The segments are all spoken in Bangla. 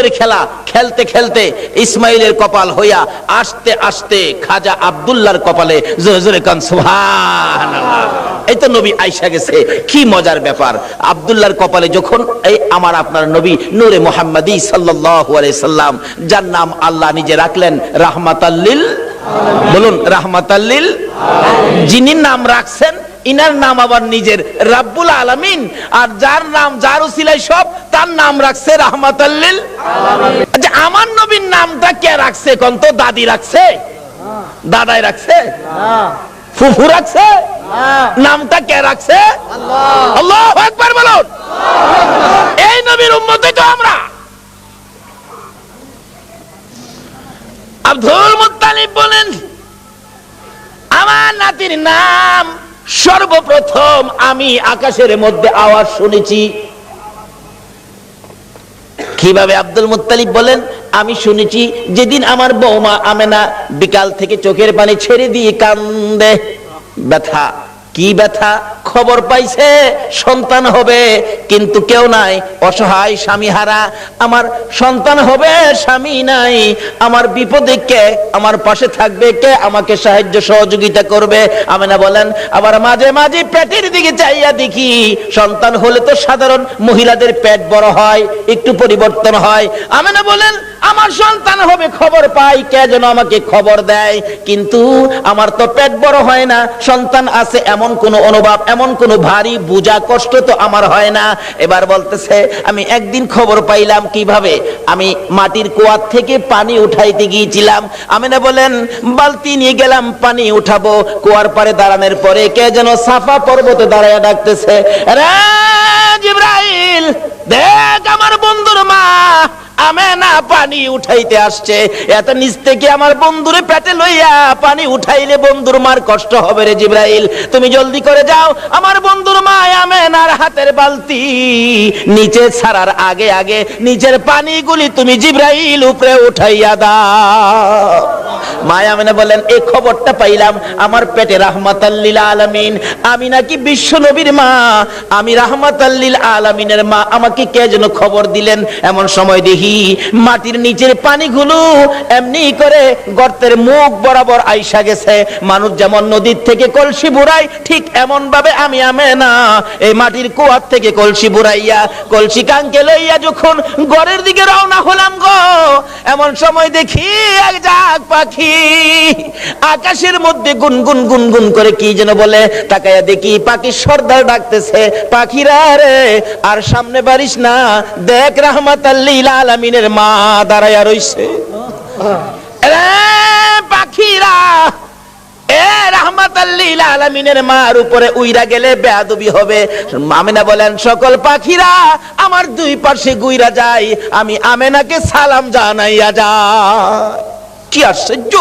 রক্তের খেলা খেলতে খেলতে ইসমাইলের কপাল হইয়া আস্তে আস্তে খাজা আব্দুল্লাহর কপালে জোরে কান, সুবহানাল্লাহ। এই তো নবী আইসা গেছে। কি মজার ব্যাপার। আব্দুল্লাহর কপালে যখন এই আমার আপনার নবী নূরে মোহাম্মদী সাল্লাল্লাহু সাল্লাম, যার নাম আল্লাহ নিজে রাখলেন রাহমাতাল্লিল বলুন রাহমাতাল্লিল যিনি নাম রাখছেন ইনার নাম আবার নিজের, রাব্বুল আলামিন। আর যার নাম যার উসিলাই সব, তার নাম রাখছে রাহমাতাল্লিল আচ্ছা আমার নবীর নামটা কে রাখছে কোন তো? দাদি রাখছে? দাদাই রাখছে? ফুফু রাখছে? নামটা কে রাখছে? আল্লাহ বলুন। এই নবীর উম্মতে তো আমরা। আব্দুল মুত্তালিব বলেন, আমার নাতির নাম সর্বপ্রথম আমি আকাশের মধ্যে আওয়াজ শুনেছি। কীভাবে আব্দুল মুতালিব বলেন, আমি শুনেছি, যেদিন আমার বৌমা আমেনা বিকাল থেকে চোখের পানি ছেড়ে দিয়ে কান্দে। ব্যথা। কি ব্যথা? খবর পাইছে, সন্তান হবে, কিন্তু কেউ নাই। অসহায় স্বামী হারা আমার সন্তান হবে, স্বামী নাই। আমার বিপদে কে? আমার পাশে থাকবে কে? আমাকে সাহায্য সহযোগিতা করবে। আমেনা বলেন, আবার মাঝে মাঝে পেটের দিকে চাইয়া দেখি, সন্তান হলে তো সাধারণ মহিলাদের পেট বড় হয়, একটু পরিবর্তন হয়। আমেনা বলেন, আমার সন্তান হবে, খবর পাই, কে যেন আমাকে খবর দেয়। কিন্তু আমার তো পেট বড় হয় না, সন্তান আছে এমন কোন অনুভব এমন কোন ভারী বোঝা কষ্ট তো আমার হয় না। এবার বলতেছে, আমি একদিন খবর পাইলাম কীভাবে? আমি মাটির কুয়ার থেকে পানি উঠাইতে গিয়েছিলাম। আমি না বলেন, বালতি নিয়ে গেলাম, পানি উঠাবো। কুয়ার পারে দাঁড়ানোর পরে কে যেন সাফা পর্বতে দাঁড়ায় ডাকতেছে, রে জিব্রাইল, দেখ আমার বন্ধুর মা আমেনা উঠাইতে আসছে। পানিগুলি তুমি জিব্রাইল উপরে উঠাইয়া দাও। মায়া আমেনা বলেন এই খবরটা পাইলাম। আমার পেটে রাহমাতাল্লিল আলামিন। আমি নাকি বিশ্ব নবীর মা। আমি রাহমাতাল্লিল আলামিনের মা। আমাকে কে যেন খবর দিলেন? এমন সময় দেখি মাটির নিচের পানিগুলো এমনি করে গর্তের মুখ বরাবর আইসা গেছে। মানুষ যেমন নদীর থেকে কলসি বুড়াই ঠিক এমন ভাবে আমি আমে না এই মাটির কুয়ার থেকে কলসি বুড়াইয়া কলসি কাঙ্কে লইয়া যখন ঘরের দিকে রওনা হলাম গো, এমন সময় দেখি এক জাগ পাখি আকাশের মধ্যে গুনগুন গুনগুন করে কি যেন বলে তাকায়া দেখি পাখি সর্দার ডাকতেছে, পাখিরা রে, আর সামনে বাড়িস না, দেখ রাহমাত আলামিনের মা দাঁড়াইয়া রইছে। পাখিরা মার উপরে উইরা গেলে বেয়াদবি হবে। আমেনা বলেন, সকল পাখিরা, আমার দুই পাশে গুইরা যাই আমি আমেনাকে সালাম জানাইয়া যায় কি আশ্চর্য?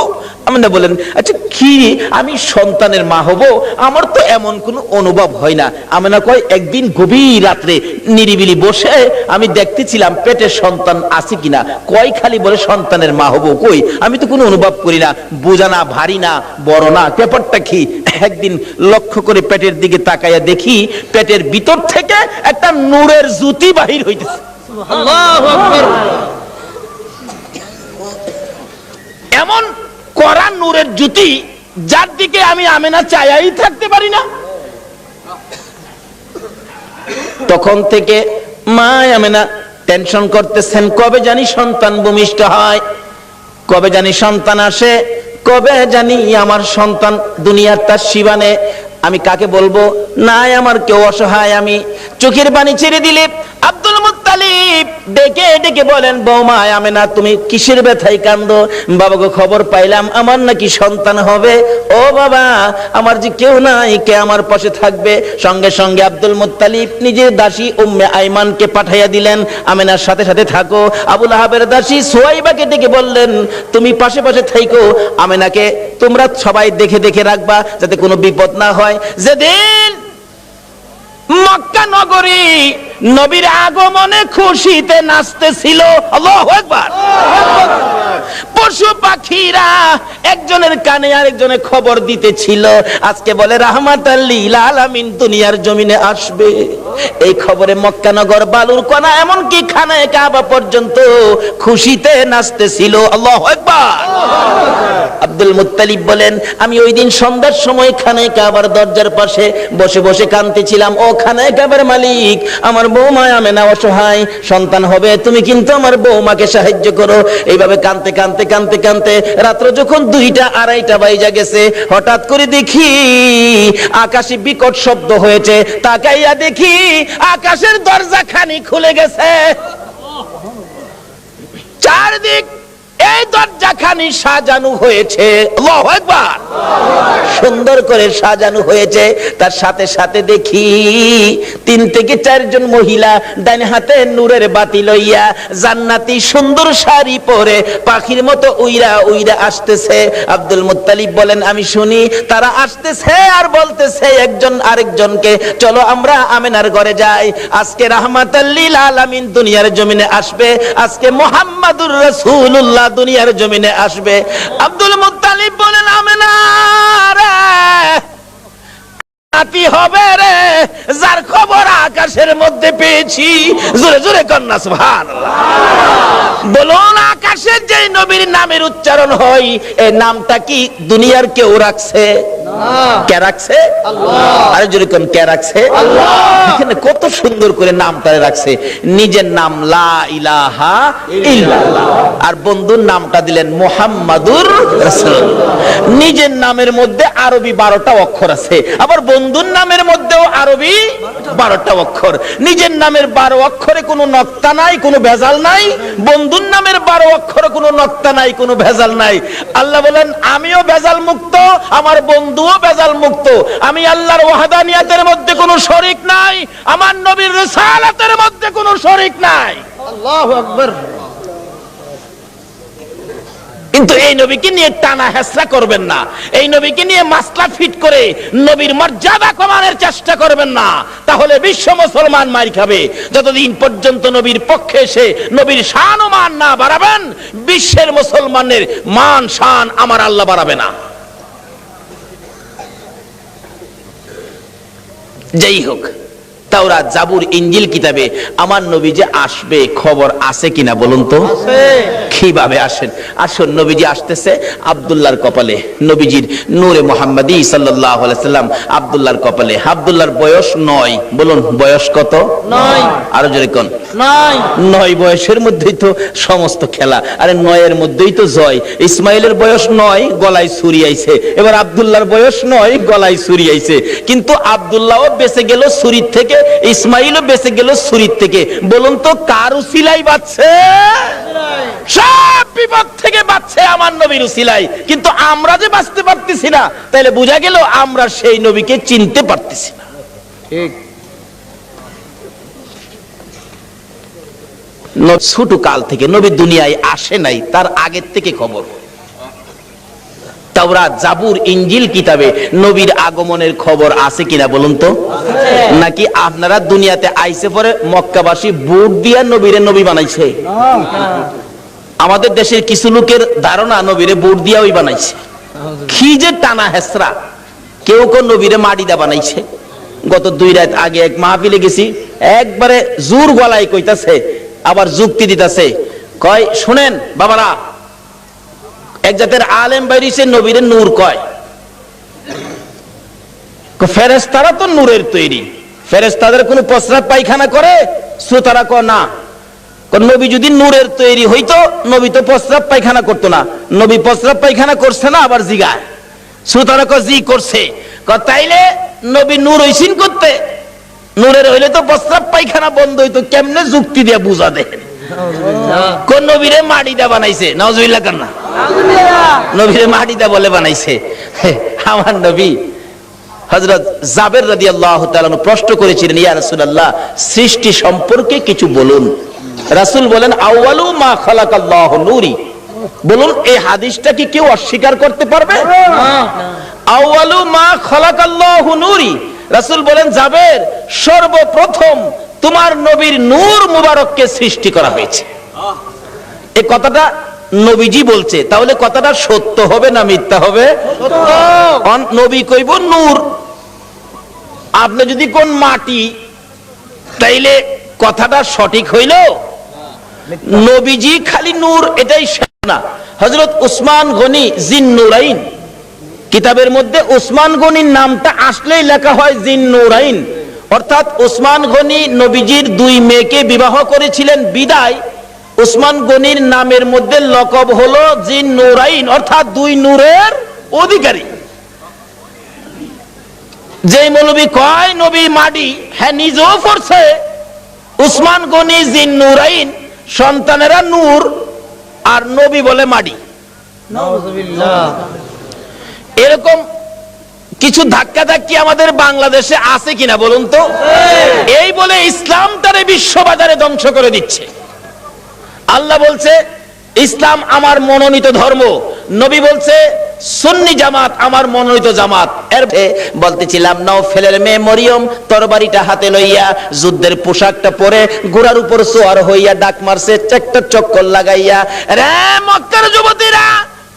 আমেনা বলেন আচ্ছা কি? আমি সন্তানের মা হব? আমার তো এমন কোনো অনুভব হয় না। আমেনা কয়, একদিন গভীর রাত্রে নিরিবিলি বসে আমি দেখতেছিলাম পেটে সন্তান আছে কিনা। কয় খালি বলে সন্তানের মা হব, কই? আমি তো কোনো অনুভব করি না। বোঝা না, ভারী না, বড় না, ব্যাপারটা কি? একদিন লক্ষ্য করে পেটের দিকে তাকাইয়া দেখি, পেটের ভিতর থেকে একটা নূরের জ্যোতি বাহির হইতেছে। এমন করা নূরের জ্যোতি যার দিকে আমি আমেনা চায়াই থাকতে পারি না। তখন থেকে মা আমেনা টেনশন করতেছেন, কবে জানি সন্তান ভূমিষ্ঠ হয়। কবে জানি সন্তান আসে, কবে জানি আমার সন্তান দুনিয়ার তার শিবানে আমি কাকে বলব? নাই আমার কেউ অসহায় আমি। চোখের পানি ছেড়ে দিলে আব্দুল মুত্তালিব ডেকে ডেকে বলেন, বৌমা আমি না তুমি কিসের ব্যথায় কান্দো বাবাকে খবর পাইলাম, আমার নাকি সন্তান হবে। ও বাবা, আমার যে কেউ নাই, কে আমার পাশে থাকবে? সঙ্গে সঙ্গে আব্দুল মুত্তালিব নিজের দাসী উম্মে আইমানকে পাঠাইয়া দিলেন। আমেনার সাথে সাথে থাকো। আবুল আহাবের দাসী সোয়াইবাকে ডেকে বললেন, তুমি পাশে পাশে থাইকো। আমেনাকে তোমরা সবাই দেখে দেখে রাখবা, যাতে কোনো বিপদ না হয়। যেদিন মক্কা নগরী নবীর আগমনে খুশিতে নাচতেছিল। আল্লাহু পশু পাখিরা একজনের কানে আরেকজনের খবর দিতেছিল। আজকে বলে রাহমাত দুনিয়ার জমিনে আসবে। এই খবরে মক্কানগর বালুর কণা, এমনকি খানায় কাবা পর্যন্ত খুশিতে নাচতেছিল। আল্লাহ একবার আব্দুল মুত্তালিব বলেন, আমি ওই দিন সন্ধ্যার সময় খানায় কাবার দরজার পাশে বসে বসে কাঁদতেছিলাম। ও খানায় কাবার মালিক, আমার বৌমা আমেনা অসহায়, সন্তান হবে, তুমি কিন্তু আমার বৌমাকে সাহায্য করো। এইভাবে কানতে কানতে কানতে কানতে রাত্র যখন দুইটা, আড়াইটা বাইজা গেছে, হঠাৎ করে দেখি আকাশে বিকট শব্দ হয়েছে। তাকাইয়া দেখি আকাশের দরজা খানি খুলে গেছে। চারদিক এই দরজাখানি সাজানো হয়েছে। সুন্দর করে সাজানো হয়েছে। তার সাথে সাথে দেখি তিন থেকে চারজন মহিলা ডান হাতে নূরের বাতি লইয়া জান্নাতি সুন্দর শাড়ি পরে পাখির মতো উইরা উইরা আসতেছে। আব্দুল মুত্তালিব বলেন, আমি শুনি, তারা আসতেছে আর বলতেছে একজন আরেকজনকে, চলো আমরা আমেনার ঘরে যাই। আজকে রাহমাতাল্লিল আলামিন দুনিয়ার জমিনে আসবে। আজকে মোহাম্মদুর রাসূলুল্লাহ দুনিয়ার জমিনে আসবে। আব্দুল মুত্তালিব বলেন, আমেনা রে হবে রে, যার খবর আকাশের মধ্যে পেয়েছি। জোরে জোরে কন্যা, সুবহানাল্লাহ। বলুন আকাশের যে নবীর নামের উচ্চারণ হয় এই নামটা কি দুনিয়ার কেউ রাখছে? কে রাখছে? আরে জোরে কে রাখছে? এখানে কত সুন্দর করে নাম তারা রাখছে। নিজের নাম লা ইলাহা ইল্লাল্লাহ। আর বন্ধুর নামটা দিলেন মোহাম্মাদুর নিজের নামের মধ্যে আরবি বারোটা অক্ষর আছে। আবার বন্ধুর নামের মধ্যেও আরবি, বারোটা অক্ষর। নিজের নামের বারো অক্ষরে কোনো নক্তা নাই, কোনো ভেজাল নাই। বন্ধুর নামের বারো অক্ষরে কোনো নক্তা নাই, কোনো ভেজাল নাই। আল্লাহ বলেন, আমিও ভেজাল মুক্ত আমার বন্ধুও ভেজাল মুক্ত আমি আল্লাহর ওয়াহাদানিয়াতের মধ্যে কোনো শরিক নাই, আমার নবীর রিসালাতের মধ্যে কোনো শরিক নাই। আল্লাহু আকবার। কিন্তু এই নবীকে নিয়ে টানা হেসরা করবেন না। এই নবীকে নিয়ে মাসলা ফিট করে নবীর মর্যাদা কমানোর চেষ্টা করবেন না। তাহলে বিশ্ব মুসলমান মার খাবে। যতদিন পর্যন্ত নবীর পক্ষে এসে নবীর শান ও মান না বাড়াবেন, বিশ্বের মুসলমানের মান, শান আমার আল্লাহ বাড়াবে না। যাই হোক তাওরাত জাবুর ইঞ্জিল কিতাবে আমার নবী যে আসবে খবর আছে কিনা বলুন তো? কীভাবে আসেন? আসুন নবীজি আসতেছে আব্দুল্লাহর কপালে। নবীজির নূরে মোহাম্মদী সাল্লাল্লাহু আলাইহি সাল্লাম আব্দুল্লাহর কপালে। আব্দুল্লাহর বয়স নয়। বলুন বয়স কত? নয়। আরও জোরে কোন? নয় বয়সের মধ্যেই তো সমস্ত খেলা। আরে নয়ের মধ্যেই তো জয়। ইসমাইলের বয়স নয় গলায় ছুরি আইছে। এবার আব্দুল্লাহর বয়স নয় গলায় ছুরি আইছে। কিন্তু আব্দুল্লাহও বেঁচে গেল ছুরির থেকে ইসমাইলও বেঁচে গেল ছুরির থেকে। বলুন তো কার উসিলাই বাচ্ছে? সব বিপদ থেকে বাঁচছে আমার নবীর উসিলাই কিন্তু আমরা যে বাঁচতে পারতেছি না তাহলে বোঝা গেল আমরা সেই নবীকে চিনতে পারতেছি না। ঠিক। ছোট কাল থেকে নবী দুনিয়ায় আসে নাই তার আগের থেকে খবর। তাওরাত, জাবুর ইঞ্জিল কিতাবে নবীর আগমনের খবর আছে কিনা বলুন তো? নাকি আপনারা দুনিয়াতে আইসে পরে মক্কাবাসী বুট দিয়া নবীরে নবী বানাইছে? আমাদের দেশের কিছু লোকের ধারণা নবীরে বুট দিয়া ওই বানাইছে। কি যে টানা হেসরা। কেউ কেউ নবীরে মাটিদা বানাইছে। গত দুই রাত আগে এক মাহফিলে গেছি, একবারে জোর গলায় কইতাছে, আবার যুক্তি দিতাছে, কয়, শুনেন, বাবারা এক জাতের আলেম বাইরিছে নবীরে নূর কয়। ফেরেস্তারা তো নূরের তৈরি। ফেরেস্তাদের কোনো প্রস্রাব পায়খানা করে? শ্রোতারা ক না। নবী যদি নূরের তৈরি হইতো, নবী তো প্রস্রাব পায়খানা করতো না। নবী প্রস্রাব পায়খানা করছে না, আবার জিগায়। শ্রোতারা ক জি, করছে। ক তাইলে নবী নূর হইসিন করতে? নূরের হইলে তো প্রস্রাব পায়খানা বন্ধ হইতো, কেমনে যুক্তি দিয়ে বুঝা দেন কোন নবীরে মাটিদা বানাইছে? নজুইল্লা কান্না নবীরে মাটিদা বলে বানাইছে। আমার নবী হযরত জাবের রাদিয়াল্লাহু তাআলা প্রশ্ন করেছিলেন, ইয়া রাসূলুল্লাহ, সৃষ্টি সম্পর্কে কিছু বলুন। রাসূল বলেন, আউয়ালু মা খালাকাল্লাহু নূরি। বলুন এই হাদিসটা কি কেউ অস্বীকার করতে পারবে? আউয়ালু মা খালাকাল্লাহু নূরি। রাসূল বলেন, জাবের সর্বপ্রথম তোমার নবীর নূর মুবারককে সৃষ্টি করা হয়েছে। এই কথাটা নবীজি বলছে, তাহলে কথাটা সত্য হবে না মিথ্যা হবে? নবী কইব নূর। আপনি যদি কোন মাটি, তাইলে কথাটা সঠিক হইল? নবীজি খালি নূর, এটাই না। হজরত উসমান গনি জিন নুরাইন কিতাবের মধ্যে উসমান গনির নামটা আসলেই লেখা হয় জিন নুরাইন অর্থাৎ উসমান গনি নবীজির দুই মেয়েকে বিবাহ করেছিলেন বিদায়। উসমান গনির নামের মধ্যে লকব হলো জিন নুরাইন অর্থাৎ দুই নূরের অধিকারী। যে মৌলবী কয় নবী মাডি হ্যাঁ নিজেও পড়ছে উসমান গনি জিন নুরাইন সন্তানেরা নূর আর নবী বলে মাডি এরকম কিছু ধাক্কা ধাক্কি আমাদের বাংলাদেশে আছে কিনা বলুন তো? এই বলে ইসলাম তারে বিশ্ববাজারে ধ্বংস করে দিচ্ছে। আল্লাহ বলছে, ইসলাম আমার মনোনীত ধর্ম। নবী বলছে, সুন্নি জামাত আমার মনোনীত জামাত। এর বলতেছিলাম, নাও ফেলের মেয়ে মরিয়ম, তরবারিটা হাতে লইয়া যুদ্ধের পোশাকটা পরে গোড়ার উপর সোয়ার হইয়া ডাক মারছে একটা চক্কর লাগাইয়া। রে মক্কার যুবতীরা!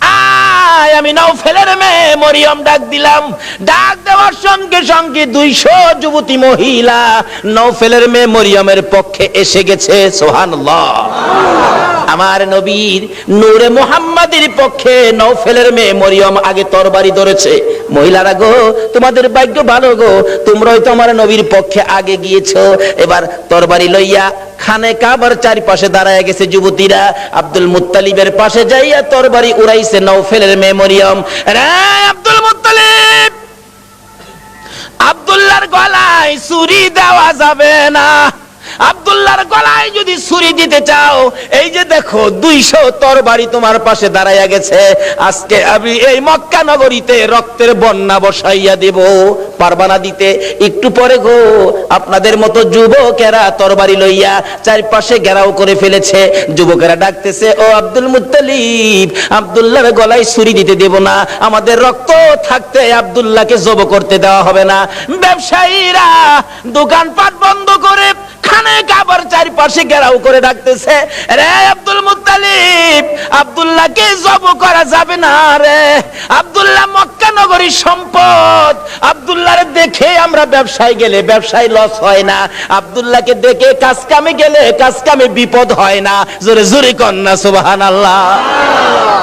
আয়, আমি নাও ফেলের মেয়ে মরিয়ম ডাক দিলাম। ডাক দেওয়ার সঙ্গে সঙ্গে দুইশো যুবতী মহিলা নৌফেলের মেয়ে মরিয়মের পক্ষে এসে গেছে সোহানুল্লাহ আমার নবীর নূরে মোহাম্মদের পক্ষে নৌফেলের মেয়ে মরিয়ম আগে তরবারি ধরেছে। মহিলারা গো, তোমাদের ভাগ্য ভালো গো, তোমরাই তো আমার নবীর পক্ষে আগে গিয়েছো। এবার তরবারি লইয়া খানে কাবার চারিপাশে দাঁড়ায় গেছে যুবতীরা। আব্দুল মুত্তালিবের পাশে যাইয়া তরবারি উড়াইছে নৌফেলের মেয়ে মরিয়ম। রে আব্দুল মুত্তালিব! আব্দুল্লাহর গলায় ছুরি দেওয়া যাবে না। আব্দুল্লাহর গলায় যদি ছুরি দিতে চাও, এই যে দেখো দুইশো তরবারি তোমার পাশে দাঁড়াইয়া গেছে। আজকে আমি এই মক্কা নগরীতে রক্তের বন্যা বসাইয়া দেব। পারবানা দিতে? একটু পরে গো, আপনাদের মতো যুবকেরা তরবারি লইয়া চারপাশে ঘেরাও করে ফেলেছে। যুবকেরা ডাকতেছে, ও আব্দুল মুত্তালিব, আব্দুল্লাহর গলায় ছুরি দিতে দেব না। আমাদের রক্ত থাকতে আব্দুল্লাহকে জব করতে দেওয়া হবে না। ব্যবসায়ীরা দোকানপাট বন্ধ করে খানে কাবার চারপাশে ঘেরাও করে ডাকতেছে, রে আব্দুল মুত্তালিব, আব্দুল্লাহকে জব করা যাবে না রে। আব্দুল্লাহ মক্কা নগরীর সম্পদ। আব্দুল্লাহর দেখে আমরা ব্যবসায় গেলে ব্যবসায় লস হয় না। আব্দুল্লাহকে দেখে কাজ কামে গেলে কাজ কামে বিপদ হয় না। জোরে জোরে কন্যা সুবাহান আল্লাহ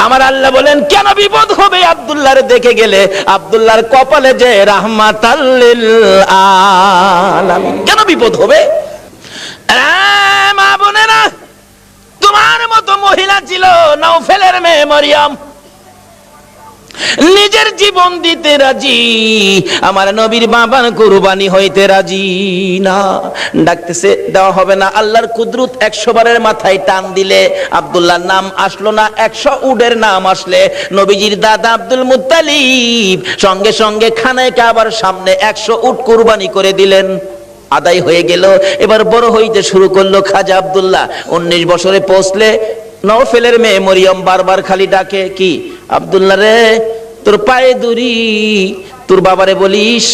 আমার আল্লাহ বলেন, কেন বিপদ হবে আব্দুল্লাহর দেখে গেলে? আব্দুল্লাহর কপালে যে রাহমাতাল্লিল আলামিন। কেন বিপদ হবে? মা তোমার মতো মহিলা ছিল নৌফেলের মেয়ে মরিয়ম। নিজের জীবন দিতে রাজি, আমার নবীর বাবার কুরবানি হইতে রাজি না। ডাকতেছে, দেওয়া হবে না, আল্লাহর কুদরত একশো বারের মাথায় টান দিলে আব্দুল্লাহর নাম আসলো না, একশো উডের নাম আসলে। নবীজির দাদা আব্দুল মুত্তালিব সঙ্গে সঙ্গে খানায় কাবার সামনে একশো উট কুরবানি করে দিলেন। আদায় হয়ে গেল। এবার বড় হইতে শুরু করল খাজা আবদুল্লাহ। উনিশ বছরে পৌঁছলে নওফেলের মেয়ে মরিয়ম বারবার খালি ডাকে, কি? আব্দুল্লাহ রে, তোর পায়ে দড়ি। তোর বাবারে বলিস,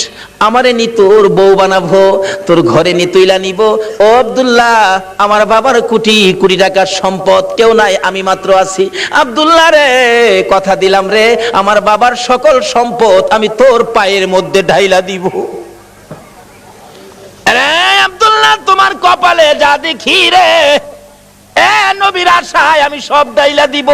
আমারে নি তোর বউ বানাবো, তোর ঘরে নি তুইলা নিব। ও আব্দুল্লাহ, আমার বাবার কোটি কোটি টাকার সম্পদ কেউ নাই, আমি মাত্র আছি। আব্দুল্লাহ রে, কথা দিলাম রে, আমার বাবার সকল সম্পদ আমি তোর পায়ের মধ্যে ঢাইলা দিব। আব্দুল্লাহ তোমার কপালে যা দেখি রে এ নবীর আশায় আমি সব ডাইলা দিব।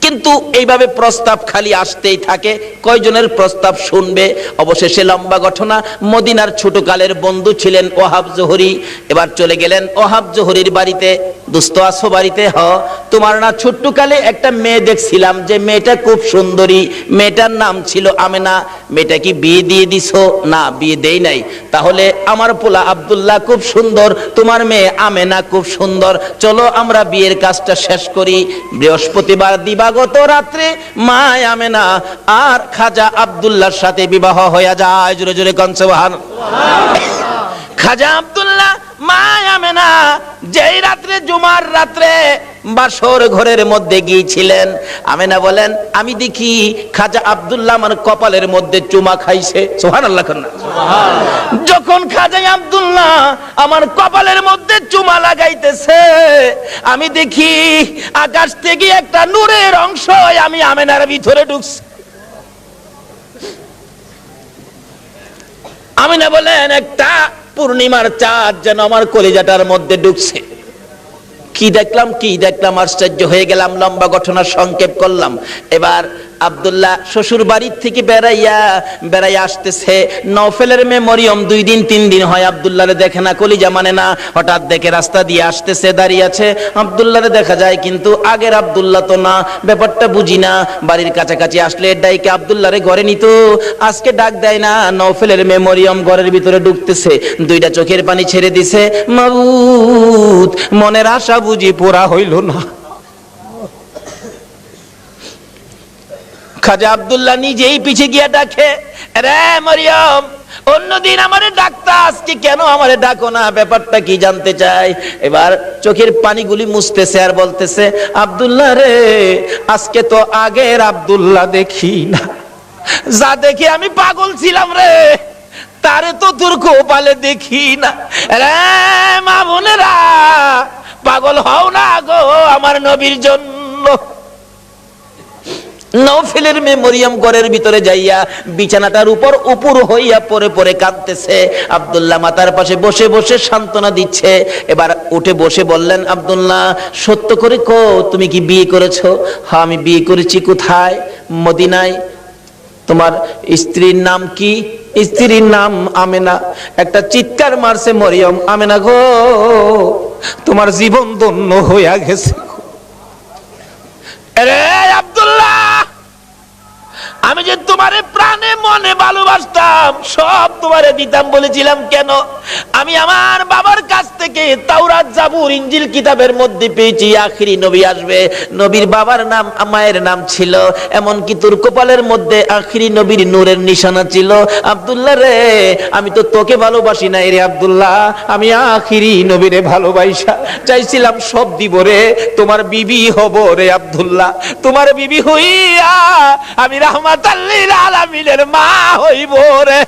কিন্তু এইভাবে প্রস্তাব খালি আসতেই থাকে। কয়জনের প্রস্তাব শুনবে? অবশেষে লম্বা ঘটনা। মদিনার ছোটকালের বন্ধু ছিলেন ওহাব জোহরি। এবার চলে গেলেন ওহাব জোহরির বাড়িতে। দুস্থ আসো বাড়িতে? হ। তোমার না ছোট্টকালে একটা মেয়ে দেখছিলাম যে মেয়েটা খুব সুন্দরী। মেয়েটার নাম ছিল আমেনা। মেয়েটা কি বিয়ে দিয়ে দিছো? না, বিয়ে দেই নাই। তাহলে আমার পোলা আব্দুল্লাহ খুব সুন্দর, তোমার মেয়ে আমেনা খুব সুন্দর। চলো আমরা বিয়ের কাজটা শেষ করি। বৃহস্পতিবার দিবাগত রাত্রে মা আমেনা আর খাজা আবদুল্লাহর সাথে বিবাহ হয়ে যায়। জোরে জোরে কনসবাহান খাজা আব্দুল্লাহ মা আমেনা যেই রাত্রে জুমার রাত্রে বাসর ঘরের মধ্যে গিয়েছিলেন আমেনা বলেন আমি দেখি খাজা আব্দুল্লাহ আমার কপালের মধ্যে চুমা খাইছে। সোহান আল্লাহ যখন খাজা আব্দুল্লাহ আমার কপালের মধ্যে চুমা লাগাইতেছে আমি দেখি আকাশ থেকে একটা নূরের অংশ আমি আমেনার ভিতরে ঢুকছি। আমিনা বলেন একটা পূর্ণিমার চাঁদ যেন আমার কলিজাটার মধ্যে ঢুকছে। কি দেখলাম কি দেখলাম, আশ্চর্য হয়ে গেলাম, লম্বা ঘটনা সংক্ষেপ করলাম। এবার আব্দুল্লাহ শ্বশুর বাড়ির থেকে বেড়াইয়া বেড়াইয়া আসতেছে। নফেলের মেমোরিয়ম দুই দিন, তিন দিন হয়। আব্দুল্লাহরে দেখে না, কলিজা মানে না। হঠাৎ দেখে রাস্তা দিয়ে আসতেছে, দাঁড়িয়ে আছে। আব্দুল্লাহরে দেখা যায় কিন্তু আগের আব্দুল্লাহ তো না। ব্যাপারটা বুঝি না। বাড়ির কাছাকাছি আসলে ডাইকে আব্দুল্লাহরে ঘরে নিত। আজকে ডাক দেয় না নফেলের মেমোরিয়ম ঘরের ভিতরে ঢুকতেছে। দুইটা চোখের পানি ছেড়ে দিছে। মাবুত মনের আশা বুঝি পুরা হইল না। খাজা আব্দুল্লাহ নিজেই পিছে গিয়া ডাকে, রে মরিয়ম, অন্যদিন আমারে ডাকতা, আজকে কেন আমারে ডাকো না? ব্যাপারটা কি জানতে চাই? এবার চোখের পানিগুলি মুছতেছে আর বলতেছে, আব্দুল্লাহ রে, আজকে তো আগের আব্দুল্লাহ দেখি না। যা দেখে আমি পাগল ছিলাম রে, তারে তো তোর কোপালে দেখি না। রে মা বোনেরা, পাগল হও না গো আমার নবীর জন্য। নৌফেলের মেমোরিয়াম ঘরের ভিতরে যাইয়া বিছানাটার উপর উপর হইয়া পরে পরে কাঁদতেছে। আব্দুল্লাহ মাতার পাশে বসে বসে সান্ত্বনা দিচ্ছে। এবার উঠে বসে বললেন, আব্দুল্লাহ, সত্য করে কো তুমি কি বিয়ে করেছ? হ্যাঁ আমি বিয়ে করেছি। কোথায়? মদিনায়। তোমার স্ত্রীর নাম কি? স্ত্রীর নাম আমেনা। একটা চিৎকার মারছে মরিয়ম, আমেনা গো, তোমার জীবন ধন্য হইয়া গেছে আমি যে তোমারে প্রাণে মনে ভালোবাসতাম, সব তোমারে দিতাম বলেছিলাম কেন? আমি আমার বাবার কাছ থেকে তাওরাত জাবুর ইঞ্জিল কিতাবের মধ্যে পেয়েছি, আখিরি নবী আসবে। নবীর বাবার নাম, মায়ের নাম ছিল এমন কি তোর কপালের মধ্যে আখিরি নবীর নূরের নিশানা ছিল। আব্দুল্লাহ রে, আমি তো তোকে ভালোবাসি না রে আব্দুল্লাহ, আমি আখিরি নবীরে ভালোবাসা চাইছিলাম সব দিব রে, তোমার বিবি হব রে আব্দুল্লাহ। তোমার বিবি হইয়া আমি রাহমাতাল্লিল আলামিনের মা হইব রে।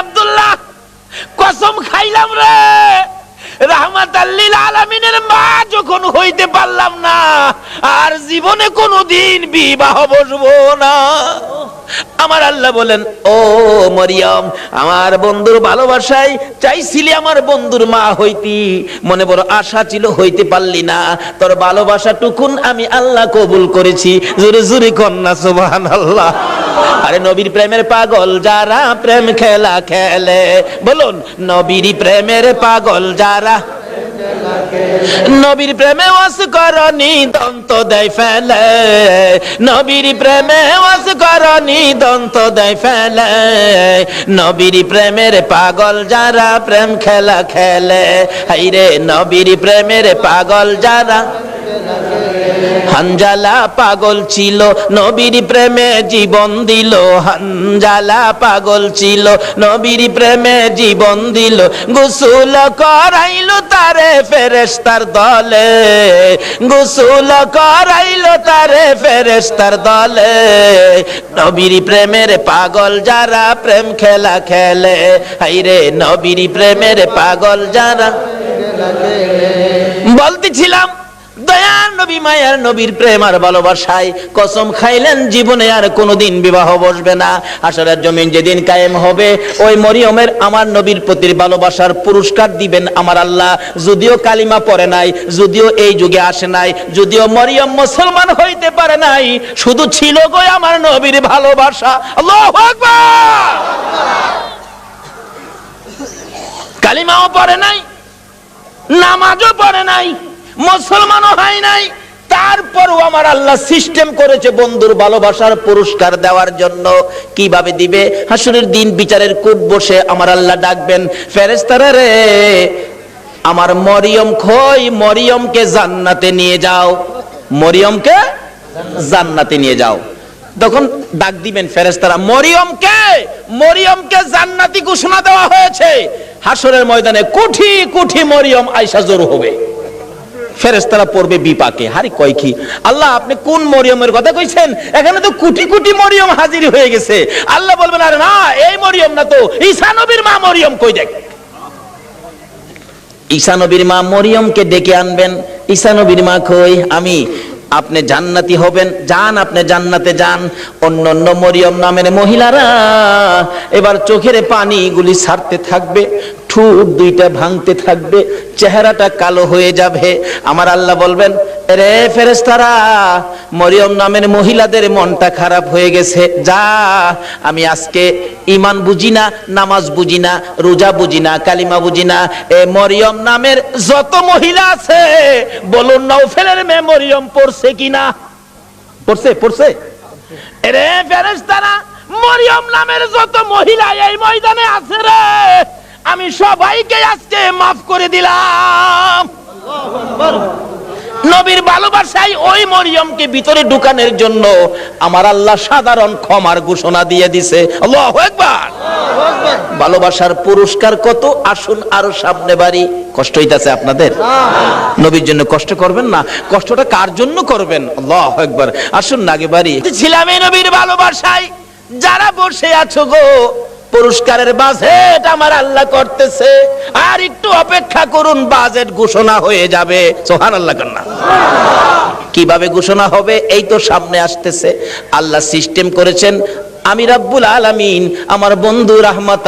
আব্দুল্লাহ, কসম খাইলাম রে। রাহমাত আল্লিল আলামিনের মা যখন হইতে পারলাম না, আর জীবনে কোনোদিন বিবাহ বসবো না। আমার আল্লাহ বলেন, ও মরিয়ম, আমার বন্ধুর ভালোবাসায় চাইছিলি আমার বন্ধুর মা হইতি। মনে বড় আশা ছিল হইতে পারলি না। তোর ভালোবাসা টুকুন আমি আল্লাহ কবুল করেছি। জোরে জোরে কন্যা সুবহান আল্লাহ আরে নবীর প্রেমের পাগল, যারা প্রেম খেলা খেলে, বলুন, নবীর প্রেমের পাগল যারা নবীর প্রেমে ওয়াস করনি, দন্ত দেয় ফেলে। নবীর প্রেমে ওয়াস করনি, দন্ত দেয় ফেলে। নবীর প্রেমের পাগল যারা প্রেম খেলা খেলে, হাইরে নবীর প্রেমের পাগল যারা হানজালা পাগল ছিল, নবীর প্রেমে জীবন দিল। হানজালা পাগল ছিল, নবীর প্রেমে জীবন দিল। গোসুল করাইল তারে ফেরেস্তার দলে। গোসুল করাইল তারে ফেরেস্তার দলে। নবীর প্রেমের পাগল যারা প্রেম খেলা খেলে, হাইরে নবীর প্রেমের পাগল যারা বলতেছিলাম দয়ার নবী, মায়ার নবীর প্রেম আর ভালোবাসায় কসম খাইলেন, জীবনে আর কোনোদিন বিবাহ বসবে না। আসরের জমিন যেদিন কায়েম হবে, ওই মরিয়মের আমার নবীর প্রতি ভালোবাসার পুরস্কার দিবেন আমার আল্লাহ। যদিও কালিমা পড়ে নাই, যদিও এই যুগে আসে নাই, যদিও মরিয়ম মুসলমান হইতে পারে নাই, শুধু ছিল গো আমার নবীর ভালোবাসা। আল্লাহু কালিমাও পড়ে নাই, নামাজও পড়ে নাই মুসলমানও হয় নাই। তারপরও আমার আল্লাহ সিস্টেম করেছে বন্ধুর ভালোবাসার পুরস্কার দেওয়ার জন্য। কীভাবে দিবে? হাসুরের দিন বিচারের কূপ বসে আমার আল্লাহ ডাকবেন ফেরেস্তারা রে, আমার মরিয়ম খই, মরিয়মকে জান্নাতে নিয়ে যাও। মরিয়মকে জান্নাতে নিয়ে যাও। তখন ডাক দিবেন ফেরেস্তারা মরিয়মকে মরিয়মকে জান্নাতি ঘোষণা দেওয়া হয়েছে। হাসরের ময়দানে কোটি কোটি মরিয়ম আইসা জোর হবে। ফেরেস্তারা পড়বে বিপাকে। হারি কয় কি? আল্লাহ, আপনি কোন মরিয়মের কথা কইছেন? এখানে তো কোটি কোটি মরিয়ম হাজির হয়ে গেছে। আল্লাহ বলবেন, আরে না, এই মরিয়ম না তো, ঈসা নবীর মা মরিয়ম কই দেখ? ঈসা নবীর মা মরিয়মকে ডেকে আনবেন। ঈসা নবীর মা কই, আমি, আপনি জান্নাতি হবেন, যান, আপনি জান্নাতে যান। অন্য অন্য মরিয়ম নামের মহিলারা এবার চোখের পানিগুলি ছাড়তে থাকবে। ঠুট দুইটা ভাঙতে থাকবে, চেহারাটা কালো হয়ে যাবে। আমার আল্লাহ বলবেন রে ফেরেস্তারা মরিয়ম নামের মহিলাদের মনটা খারাপ হয়ে গেছে। যা, আমি আজকে ইমান বুঝি না, নামাজ বুঝি না, রোজা বুঝি না, কালিমা বুঝি না। এ মরিয়ম নামের যত মহিলা আছে, বলুন নৌফেলের মেয়ে মরিয়ম পড়ছে কিনা পড়ছে পড়ছে? রে ফেরেস্তারা মরিয়ম নামের যত মহিলা এই ময়দানে আছে রে আমি সবাইকে আজকে মাফ করে দিলাম। নবীর ভালোবাসায় ওই মরিয়মকে ভিতরে ঢুকানোর জন্য আমার আল্লাহ সাধারণ ক্ষমার ঘোষণা দিয়ে দিছে। ভালোবাসার পুরস্কার কত? আসুন আরও সামনে বাড়ি। কষ্ট হইতাছে আপনাদের? নবীর জন্য কষ্ট করবেন না? কষ্টটা কার জন্য করবেন? আল্লাহ একবার আসুন না আগে বাড়ি। ছিলাম এই নবীর ভালোবাসায়। যারা বসে আছো গো পুরস্কারের বাজেট আমার আল্লাহ করতেছে। আর একটু অপেক্ষা করুন, বাজেট ঘোষণা হয়ে যাবে। সোহান আল্লাহ কন্যা। কীভাবে ঘোষণা হবে, এই তো সামনে আসতেছে। আল্লাহ সিস্টেম করেছেন আমি রাব্বুল আলামিন, আমার বন্ধু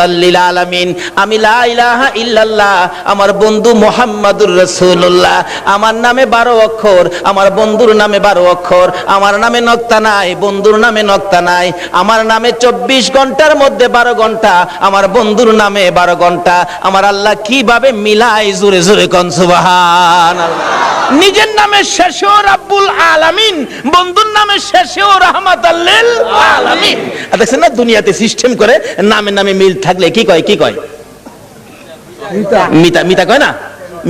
আল্লিল আলামিন, আমি লা ইলাহা ইল্লাল্লাহ, আমার বন্ধু মোহাম্মদুর রাসূলুল্লাহ, আমার নামে বারো অক্ষর, আমার বন্ধুর নামে বারো অক্ষর, আমার নামে নক্তা নাই, বন্ধুর নামে নক্তা নাই, আমার নামে চব্বিশ ঘণ্টার মধ্যে বারো ঘণ্টা, আমার বন্ধুর নামে বারো ঘণ্টা, আমার আল্লাহ কীভাবে মিলাই জোরে জোরে কন সুবহান নিজের নামে শেষেও রাব্বুল আলামিন বন্ধুর নামে শেষেও রহমাত আলামিন। দেখছেন না দুনিয়াতে সিস্টেম করে নামে নামে মিল থাকলে কি কয় কি কয়? মিতা। মিতা কয় না?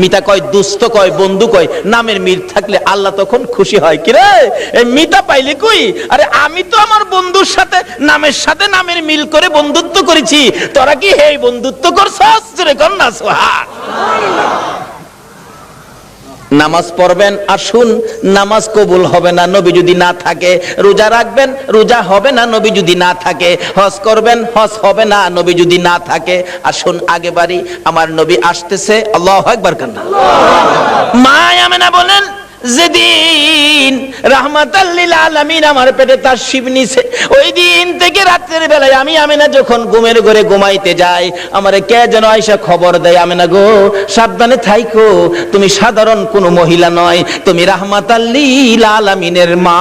মিতা কয় দুস্থ কয় বন্ধু কয় নামের মিল থাকলে আল্লাহ তখন খুশি হয়। কি রে? এই মিতা পাইলে কই? আরে আমি তো আমার বন্ধুর সাথে নামের সাথে নামের মিল করে বন্ধুত্ব করেছি। তোরা কি হে বন্ধুত্ব করছস? রে কর না সোহা নামাজ পড়বেন আসুন নামাজ কবুল হবে না নবী যদি না থাকে রোজা রাখবেন রোজা হবে না নবী যদি না থাকে হজ করবেন হজ হবে না নবী যদি না থাকে আসুন আগে বাড়ি আমার নবী আসতেছে আল্লাহ একবার কান্না। মা আমেনা বলেন যেদিন রাহমাতাল্লিল আলামিন আমার পেটে তার শিব নিছে ওই দিন থেকে রাত্রের বেলায় আমি আমিনা যখন ঘুমের ঘরে ঘুমাইতে যাই, আমার কে যেন আয়সা খবর দেয়, আমিনা গো, সাবধানে থাইকো, তুমি সাধারণ কোনো মহিলা নয়, তুমি রাহমাতাল্লিল আলামিনের মা।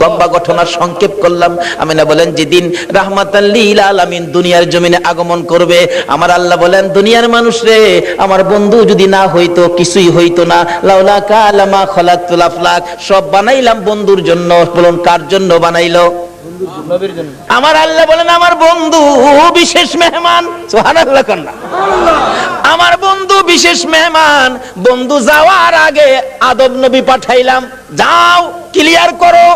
লম্বা ঘটনার সংক্ষেপ করলাম। আমিনা বলেন যেদিন রাহমাতাল্লিল আলামিন দুনিয়ার জমিনে আগমন করবে আমার আল্লাহ বলেন দুনিয়ার মানুষ রে আমার বন্ধু যদি না হইতো কিছুই হইতো না। লাউলা কালামা খলাকুল আফলাক সব বানাইলাম বন্ধুর জন্য। বলুন কার জন্য বানাইলো? আমার আল্লাহ বলেন আমার বন্ধু বিশেষ মেহমান। কন্যা আমার বন্ধু বিশেষ মেহমান, বন্ধু যাওয়ার আগে আদব নবী পাঠাইলাম। যাও ক্লিয়ার করো।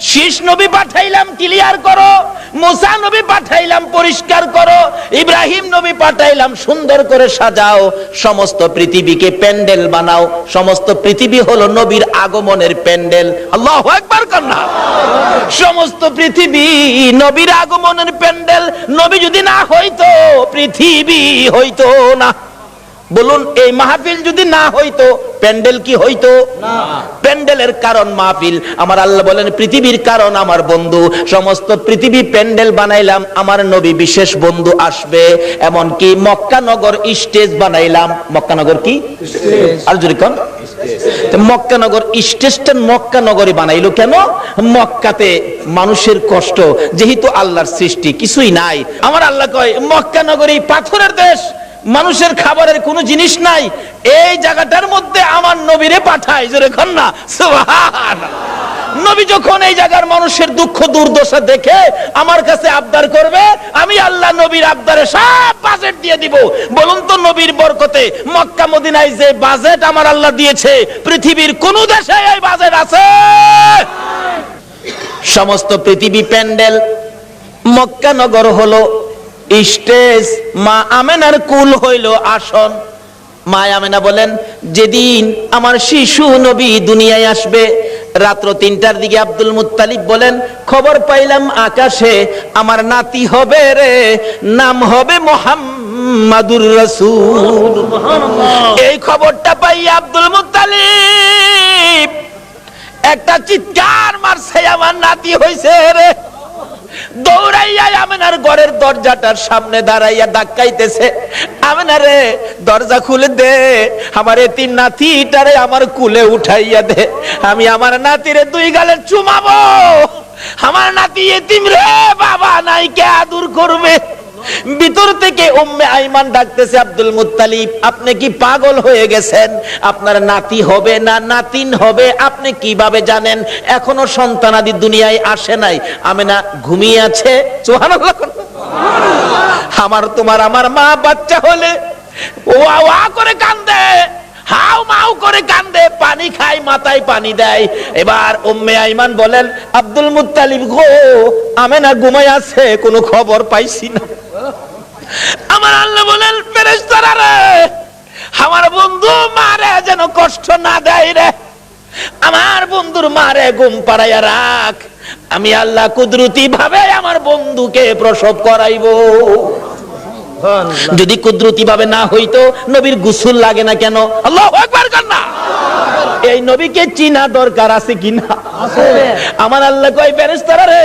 শীষ নবী পাঠাইলাম ক্লিয়ার করো। মুসা নবী পাঠাইলাম, পরিষ্কার করো। ইব্রাহিম নবী পাঠাইলাম, সুন্দর করে সাজাও। সমস্ত পৃথিবীকে প্যান্ডেল বানাও। সমস্ত পৃথিবী হলো নবীর আগমনের প্যান্ডেল। আল্লাহ একবার কন্যা। সমস্ত পৃথিবী নবীর আগমনের প্যান্ডেল। নবী যদি না হইতো, পৃথিবী হইতো না। বলুন এই মাহফিল যদি না হইতো প্যান্ডেল কি হইতো? প্যান্ডেলের কারণ মাহফিল। আমার আল্লাহ বলেন পৃথিবীর কারণ আমার বন্ধু। সমস্ত পৃথিবী প্যান্ডেল বানাইলাম আমার নবী বিশেষ বন্ধু আসবে। এমনকি মক্কানগর স্টেজ বানাইলাম। মক্কানগর কি? আর জোরে কন? মক্কানগর স্টেজটা মক্কানগরে বানাইলো কেন? মক্কাতে মানুষের কষ্ট যেহেতু আল্লাহর সৃষ্টি কিছুই নাই। আমার আল্লাহ কয় মক্কানগরী পাথরের দেশ। মানুষের খাবারের কোনো জিনিস নাই। এই জায়গাটার মধ্যে আমার নবীরে পাঠায়, জোরে না। নবী যখন এই জায়গার মানুষের দুঃখ, দুর্দশা দেখে আমার কাছে আবদার করবে, আমি আল্লাহ নবীর আবদারে সব বাজেট দিয়ে দিব। বলুন তো নবীর বরকতে মক্কা, মদিনায় যে বাজেট আমার আল্লাহ দিয়েছে, পৃথিবীর কোন দেশে এই বাজেট আছে? সমস্ত পৃথিবী প্যান্ডেল মক্কা নগর হলো স্টেজ মা আমেনার কুল হইল আসন। মা আমেনা বলেন যেদিন আমার শিশু নবী দুনিয়ায় আসবে রাত্র তিনটার দিকে আব্দুল মুত্তালিব বলেন খবর পাইলাম আকাশে আমার নাতি হবে রে নাম হবে মোহাম্মাদুর রসুল। এই খবরটা পাই আব্দুল মুত্তালিব। একটা চিৎকার মারছে আমার নাতি হইছে রে। দৌড়াইয়া দরজাটার সামনে দাঁড়াইয়া দরজা খুলে দে, আমার এতিম নাতিটারে আমার কুলে উঠাইয়া দে। আমি আমার নাতিরে দুই গালে চুমাবো। আমার নাতি এতিম রে, বাবা নাই কে আদর করবে? ভিতর থেকে উম্মে আইমান ডাকতেছে আব্দুল মুত্তালিব, আপনি কি পাগল হয়ে গেছেন? আপনার নাতি হবে না নাতিন হবে, আপনি কীভাবে জানেন? এখনও সন্তানাদি দুনিয়ায় আসে নাই। আমি না ঘুমিয়ে আছে। আমার তোমার আমার মা বাচ্চা হলে ওয়া ওয়া করে কান্দে। হাউ মাউ করে কান্দে, পানি খায়, মাথায় পানি দেয়। এবার উম্মে আইমান বলেন, আব্দুল মুত্তালিব গো, আমেনা ঘুমায় আছে, কোনো খবর পাইছি না। আমার আল্লাহ বলেন, ফেরেশতারা রে, আমার বন্ধু মারে যেন কষ্ট না দেয় রে। আমার বন্ধুর মারে ঘুম পাড়াইয়া রাখ। আমি আল্লাহ কুদরতি ভাবে আমার বন্ধুকে প্রসব করাইবো। যদি কুদরতি ভাবে না হইতো নবীর গুসুল লাগে না কেন? আল্লাহ একবার না। এই নবীকে চিনা দরকার আছে কিনা আমার আল্লাহ কয় ফেরেশতারা রে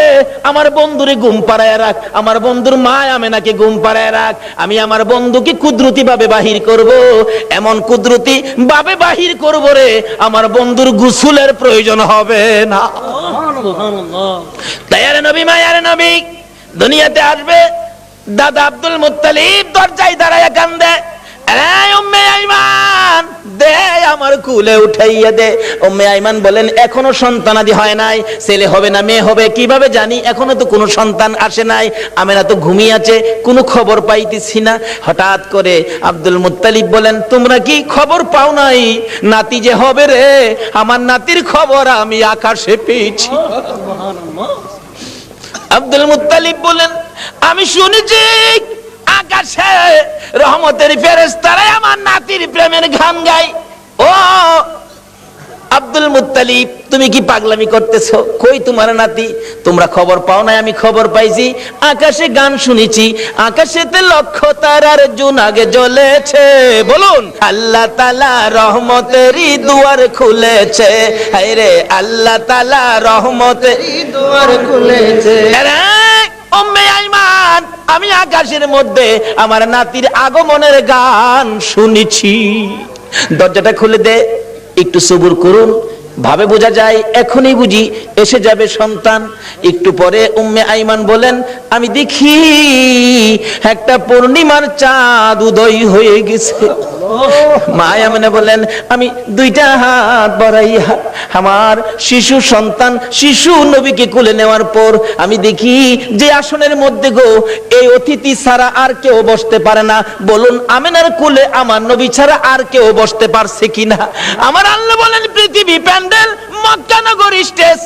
আমার বন্ধুরে ঘুম পাড়ায় রাখ। আমার বন্ধুর মা আমেনাকে ঘুম পাড়ায় রাখ। আমি আমার বন্ধুকে কুদরতি ভাবে বাহির করব। এমন কুদরতি ভাবে বাহির করব রে আমার বন্ধুর গুসুলের প্রয়োজন হবে না। তাই আরে নবী মায়ারে নবী দুনিয়াতে আসবে দাদা আব্দুল মুত্তালিব দরজায় দাঁড়ায় আইমান, দে আমার দে। বলেন, এখনও হয় নাই, ছেলে হবে না, মেয়ে হবে, কীভাবে জানি? এখনও তো কোনো সন্তান আসে নাই খবর পাইতেছি না। হঠাৎ করে আব্দুল মুত্তালিব বলেন, তোমরা কি খবর পাও নাই? নাতি যে হবে রে, আমার নাতির খবর আমি আকাশে পেয়েছি। আব্দুল মুতালিব বলেন আমি শুনেছি আকাশে রহমতের ফেরেস্তারাই আমার নাতির প্রেমের গান গাই ও আব্দুল মুত্তালিব, তুমি কি পাগলামি করতেছো? কই তোমার নাতি? তোমরা খবর পাও নাই, আমি খবর পাইছি। আকাশে গান শুনেছি, আকাশেতে লক্ষ তারার জুনাগে জ্বলেছে। বলুন, আল্লাহ তালা রহমতেরই দুয়ার খুলেছে। হায়রে, আল্লাহ তালা রহমতের দুয়ার খুলেছে। আমি আকাশের মধ্যে আমার নাতির আগমনের গান শুনেছি। দরজাটা খুলে দে। একটু সবুর করুন ভাবে বোঝা যায়, এখনই বুঝি, এসে যাবে সন্তান। একটু পরে উম্মে আইমান বলেন, আমি দেখি একটা পূর্ণিমার চাঁদ উদয় হয়ে গেছে। বলেন, আমি দুইটা হাত বাড়াইয়া আমার শিশু সন্তান, শিশু নবীকে কোলে নেওয়ার পর আমি দেখি যে আসনের মধ্যে গো, এই অতিথি ছাড়া আর কেউ বসতে পারে না। বলুন, আমেনার কোলে আমার নবী ছাড়া আর কেউ বসতে পারছে কিনা? আমার আল্লাহ বলেন, পৃথিবী প্যান্ডেল মক্কানগর স্টেজ।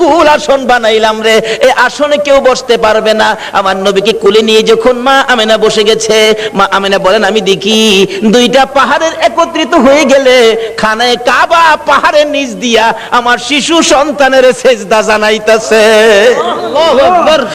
কুল আসন বানাইলাম রে। এই আসনে কেউ বসতে পারবে না। আমার নবীকে কুলে নিয়ে যখন মা আমেনা বসে গেছে, মা আমেনা বলেন, আমি দেখি দুইটা পাহাড়ের একত্রিত হয়ে গেলে, খানায় কাবা পাহাড়ের নিচ দিয়া আমার শিশু সন্তানের সেজদা জানাইতেছে।